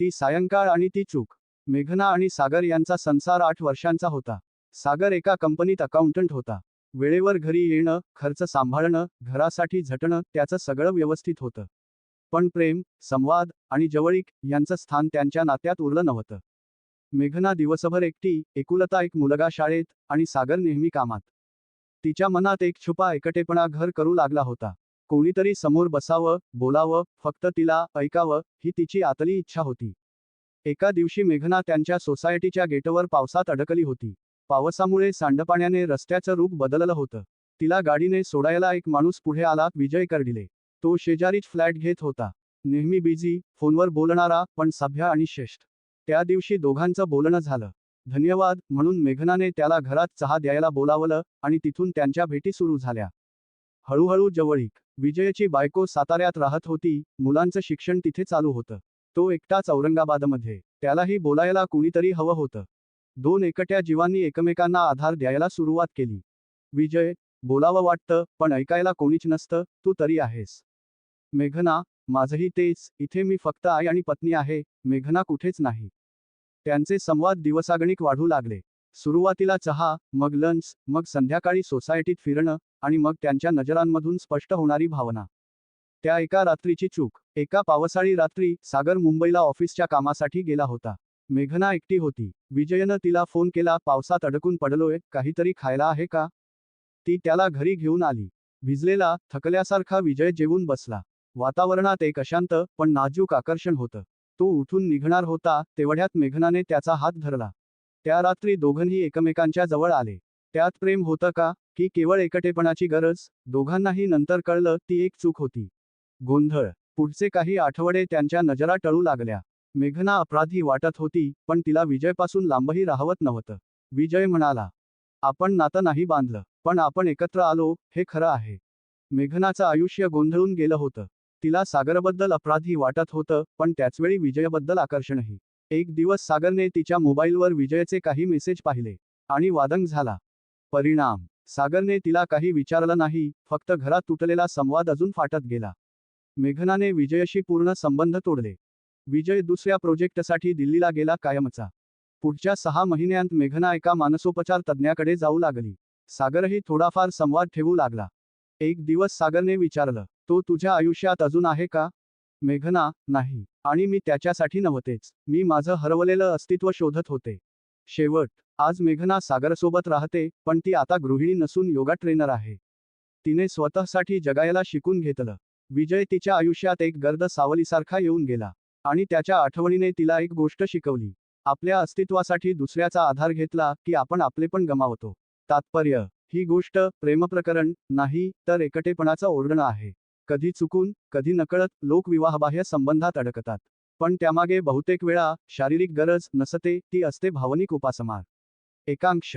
ती सायंकाळ आणि ती चूक. मेघना आणि सागर यांचा संसार आठ वर्षांचा होता. सागर एका कंपनीत अकाउंटंट होता. वेळेवर घरी येणं खर्च सांभाळणं घरासाठी झटणं त्याचं सगळं व्यवस्थित होतं. पण प्रेम संवाद आणि जवळीक यांचं स्थान त्यांच्या नात्यात उरलं नव्हतं. मेघना दिवसभर एकटी एकुलता एक मुलगा शाळेत आणि सागर नेहमी कामात. तिच्या मनात एक छुपा एकटेपणा घर करू लागला होता. कोणीतरी समोर बसावं बोलावं फक्त तिला ऐकावं ही तिची आतली इच्छा होती. एका दिवशी मेघना त्यांच्या सोसायटीच्या गेटवर पावसात अडकली होती. पावसामुळे सांडपाण्याने रस्त्याचं रूप बदललं होतं. तिला गाडीने सोडायला एक माणूस पुढे आला विजय कर्डिले. तो शेजारीच फ्लॅट घेत होता. नेहमी बिझी फोनवर बोलणारा पण सभ्य आणि श्रेष्ठ. त्या दिवशी दोघांचं बोलणं झालं. धन्यवाद म्हणून मेघनाने त्याला घरात चहा द्यायला बोलावलं आणि तिथून त्यांच्या भेटी सुरू झाल्या. हळूहळू जवळीक. विजयची बायको साताऱ्यात राहत होती मुलांचं शिक्षण तिथे चालू होतं. तो एकटाच औरंगाबादमध्ये. त्यालाही बोलायला कुणीतरी हवं होतं. दोन एकट्या जीवांनी एकमेकांना आधार द्यायला सुरुवात केली. विजय बोलावं वाटतं पण ऐकायला कोणीच नसतं तू तरी आहेस. मेघना माझंही तेच. इथे मी फक्त आई आणि पत्नी आहे. मेघना कुठेच नाही. त्यांचे संवाद दिवसागणिक वाढू लागले. सुरुवातीला चहा मग लंच मग संध्याकाळी सोसायटीत फिरणं आणि मग त्यांच्या नजरांमधून स्पष्ट होणारी भावना. त्या एका रात्रीची चूक. एका पावसाळी रात्री सागर मुंबईला ऑफिसच्या कामासाठी गेला होता. मेघना एकटी होती. विजयनं तिला फोन केला पावसात अडकून पडलोय काहीतरी खायला आहे का? ती त्याला घरी घेऊन आली. भिजलेला थकल्यासारखा विजय जेवून बसला. वातावरणात एक अशांत पण नाजूक आकर्षण होतं. तो उठून निघणार होता तेवढ्यात मेघनाने त्याचा हात धरला. त्या रात्री दोघंही एकमेकांच्या जवळ आले. त्यात प्रेम होतं का की केवळ एकटेपणाची गरज? दोघांनाही नंतर कळलं ती एक चूक होती. गोंधळ. पुढचे काही आठवडे त्यांच्या नजरा टळू लागल्या. मेघना अपराधी वाटत होती पण तिला विजयपासून लांबही राहवत नव्हतं. विजय म्हणाला आपण नातं नाही बांधलं पण आपण एकत्र आलो हे खरं आहे. मेघनाचं आयुष्य गोंधळून गेलं होतं. तिला सागरबद्दल अपराधी वाटत होतं पण त्याचवेळी विजयबद्दल आकर्षणही. एक दिवस सागरने तिच्या मोबाईलवर विजयचे काही मेसेज पाहिले आणि वादंग झाला. परिणाम. सागरने तिला काही विचारलं नाही फक्त घरात तुटलेला संवाद अजून फाटत गेला. मेघनाने विजयशी पूर्ण संबंध तोडले. विजय दुसऱ्या प्रोजेक्टसाठी दिल्लीला गेला कायमचा. पुढच्या सहा महिन्यांत मेघना एका मानसोपचार तज्ज्ञाकडे जाऊ लागली. सागरही थोडाफार संवाद ठेवू लागला. एक दिवस सागरने विचारलं तो तुझ्या आयुष्यात अजून आहे का? मेघना नाही. आणि मी त्याच्यासाठी नव्हतेच. मी माझं हरवलेलं अस्तित्व शोधत होते. शेवट आज मेघना सागरसोबत राहते पण ती आता गृहिणी नसून योगा ट्रेनर आहे. तिने स्वतःसाठी जगायला शिकून घेतलं. विजय तिच्या आयुष्यात एक गर्द सावलीसारखा येऊन गेला. आणि त्याच्या आठवणीने तिला एक गोष्ट शिकवली. आपल्या अस्तित्वासाठी दुसऱ्याचा आधार घेतला की आपण आपले पण गमावतो. तात्पर्य ही गोष्ट प्रेमप्रकरण नाही तर एकटेपणाचं ओरडणं आहे. कधी चुकून कधी नकळत लोक विवाहबाह्य संबंधात अडकतात. पण त्यामागे बहुतेक वेळा शारीरिक गरज नसते ती असते भावनिक उपासमार. एकांक्ष